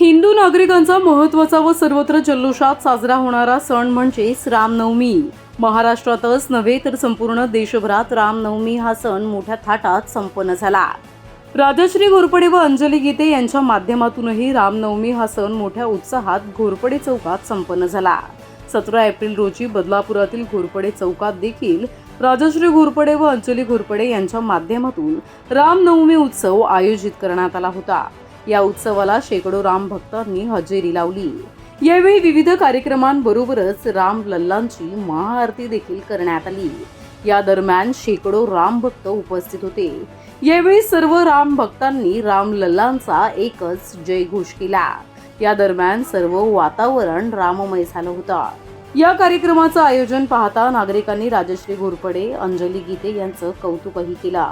हिंदू नागरिकांचा महत्त्वाचा व सर्वत्र जल्लोषात साजरा होणारा सण म्हणजेच रामनवमी. महाराष्ट्रातच नव्हे तर संपूर्ण देशभरात रामनवमी हा सण मोठ्या थाटात संपन्न झाला. राजश्री घोरपडे व अंजली गीते यांच्या माध्यमातूनही रामनवमी हा सण मोठ्या उत्साहात घोरपडे चौकात संपन्न झाला. सतरा एप्रिल रोजी बदलापुरातील घोरपडे चौकात देखील राजश्री घोरपडे व अंजली घोरपडे यांच्या माध्यमातून रामनवमी उत्सव आयोजित करण्यात आला होता. या उत्सवाला शेकडो राम भक्तांनी हजेरी लावली. यावेळी विविध कार्यक्रमांबरोबरच राम लल्लांची महाआरती देखील करण्यात आली. या दरम्यान शेकडो राम भक्त उपस्थित होते. यावेळी सर्व राम भक्तांनी राम लल्लांचा एकच जय घोष केला. या दरम्यान सर्व वातावरण राममय झालं होतं. या कार्यक्रमाचं आयोजन पाहता नागरिकांनी राजश्री घोरपडे अंजली गीते यांचं कौतुकही केलं.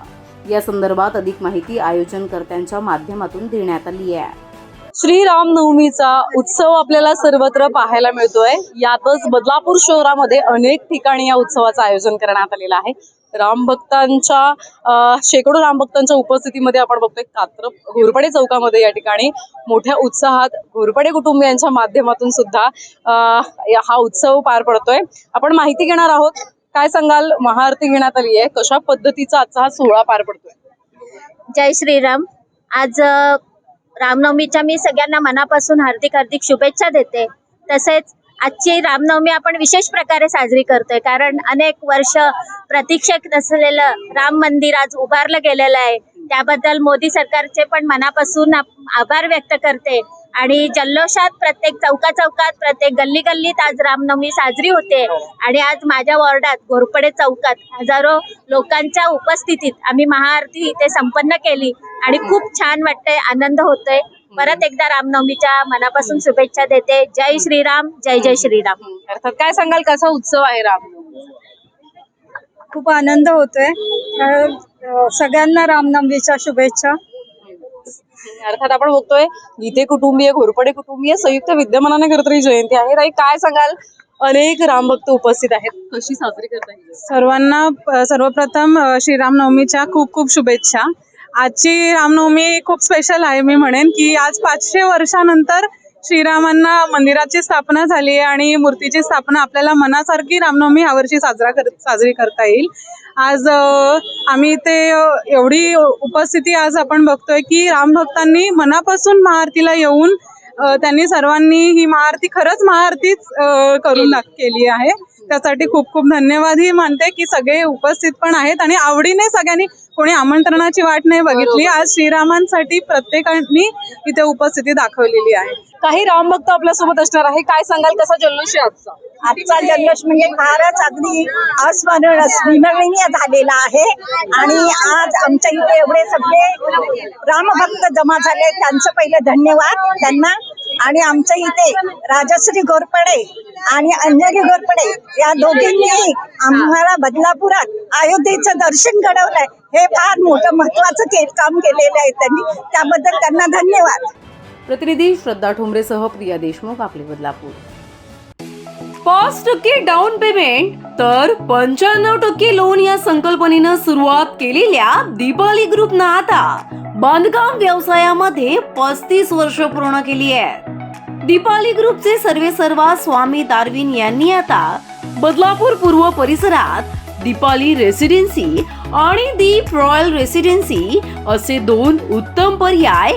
या संदर्भात अधिक माहिती आयोजनकर्त्यांच्या माध्यमातून देण्यात आली आहे. श्री रामनवमीचा उत्सव आपल्याला सर्वत्र पाहायला मिळतोय. यातच बदलापूर शहरामध्ये अनेक ठिकाणी या उत्सवाचं आयोजन करण्यात आलेलं आहे. रामभक्तांच्या शेकडो रामभक्तांच्या उपस्थितीमध्ये आपण बघतोय कात्रप घोरपडे चौकामध्ये या ठिकाणी मोठ्या उत्साहात घोरपडे कुटुंबियांच्या माध्यमातून सुद्धा हा उत्सव पार पडतोय. आपण माहिती घेणार आहोत काय सांगाल? महाआरती घेण्यात आली आहे. कशा पद्धतीचा आजचा हा सोहळा पार पडतोय? जय श्रीराम. आज रामनवमीच्या मी सगळ्यांना मनापासून हार्दिक हार्दिक शुभेच्छा देते. तसेच आजची रामनवमी आपण विशेष प्रकारे साजरी करतोय. कारण अनेक वर्ष प्रतीक्षेत नसलेलं राम मंदिर आज उभारलं गेलेलं आहे. त्याबद्दल मोदी सरकारचे पण मनापासून आभार व्यक्त करते. आणि जल्लोषात प्रत्येक चौका चौकात प्रत्येक गल्ली गल्लीत आज रामनवमी साजरी होते. आणि आज माझ्या वॉर्डात घोरपडे चौकात हजारो लोकांच्या उपस्थितीत आम्ही महाआरती इथे संपन्न केली. आणि खूप छान वाटतंय आनंद होतोय. परत एकदा रामनवमीच्या मनापासून शुभेच्छा देते. जय श्रीराम जय जय श्रीराम. अर्थात काय सांगाल कसा उत्सव आहे राम खूप आनंद होतोय. सगळ्यांना रामनवमीच्या शुभेच्छा. अर्थात आपण बघतोय गीते कुटुंबीय घोरपडे कुटुंबीय संयुक्त विद्यमानाने करत जयंती आहे. ताई काय सांगाल? अनेक रामभक्त उपस्थित आहेत. कशी साजरी करता येईल? सर्वांना सर्वप्रथम श्रीरामनवमीच्या खूप खूप शुभेच्छा. आजची रामनवमी खूप स्पेशल आहे मी म्हणेन की आज पाचशे वर्षानंतर श्रीरामांना मंदिराची स्थापना झाली आहे आणि मूर्तीची स्थापना आपल्याला मनासारखी रामनवमी यावर्षी साजरा कर साजरी करता येईल. आज आम्ही इथे एवढी उपस्थिती आज आपण बघतोय की रामभक्तांनी मनापासून महाआरतीला येऊन त्यांनी सर्वांनी ही महाआरती खरंच महाआरतीच करून केली आहे. त्यासाठी खूप खूप धन्यवादही मानते की सगळे उपस्थित पण आहेत आणि आवडीने सगळ्यांनी कोणी आमंत्रणाची वाट नाही बघितली. आज श्रीरामांसाठी प्रत्येकाने इथे उपस्थिती दाखवलेली आहे. काही रामभक्त आपल्यासोबत असणार आहे. काय सांगाल? कसा जल्लोष आहे आजचा? आजचा जल्लोष म्हणजे फारच अगदी अस्मरण स्मरणीय झालेला आहे. आणि आज आमच्या इथे एवढे सगळे रामभक्त जमा झाले त्यांचं पहिले धन्यवाद त्यांना. आणि आमच्या इथे राजश्री घोरपडे आणि अंजली घोरपडे या दोघींनी आम्हाला बदलापुरात अयोध्येचं दर्शन घडवलंय. हे फार मोठं महत्वाचं काम केलेलं आहे त्यांनी. त्याबद्दल त्यांना धन्यवाद. प्रतिनिधी श्रद्धा ठोंबरेसह प्रिया देशमुख आपले बदलापूर. पाच टक्के डाऊन पेमेंट तर पंच्याण्णव टक्के लोन या संकल्पनेनं सुरुवात केलेल्या दीपाली ग्रुपनं आता. बांधकाम व्यवसायामध्ये पस्तीस वर्ष पूर्ण केली आहेत. दीपाली ग्रुपचे सर्वे सर्वा स्वामी दारविन यांनी आता बदलापूर पूर्व परिसरात दीपाली रेसिडेन्सी आणि दीप रॉयल रेसिडेन्सी असे दोन उत्तम पर्याय